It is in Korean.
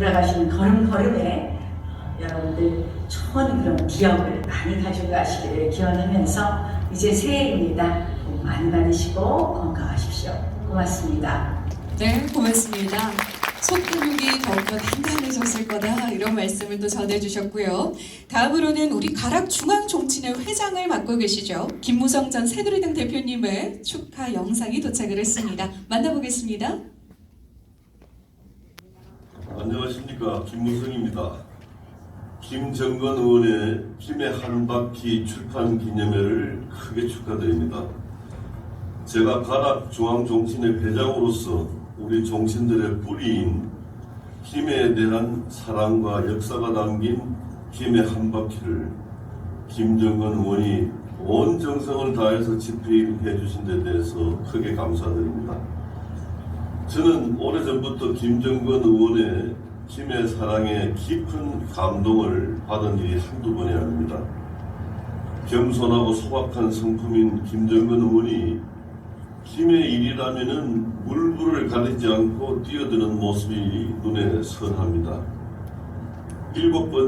돌아가시는 걸음걸음에 여러분들 좋은 그런 기억을 많이 가지고 가시기를 기원하면서 이제 새해입니다. 복 많이 받으시고 건강하십시오. 고맙습니다. 네, 고맙습니다. 속 근육이 더욱더 단단해졌을 거다 이런 말씀을 또 전해주셨고요. 다음으로는 우리 가락 중앙종친회 회장을 맡고 계시죠. 김무성 전 새누리당 대표님의 축하 영상이 도착을 했습니다. 만나보겠습니다. 안녕하십니까 김무성입니다. 김정건 의원의 김의 한 바퀴 출판 기념회를 크게 축하드립니다. 제가 가락 중앙종신의 회장으로서 우리 종신들의 뿌리인 김에 대한 사랑과 역사가 담긴 김의 한 바퀴를 김정건 의원이 온 정성을 다해서 집필해 주신 데 대해서 크게 감사드립니다. 저는 오래전부터 김정건 의원의 김의 사랑에 깊은 감동을 받은 일이 한두 번이 아닙니다. 겸손하고 소박한 성품인 김정건 의원이 김의 일이라면은 물불을 가리지 않고 뛰어드는 모습이 눈에 선합니다. 일곱 번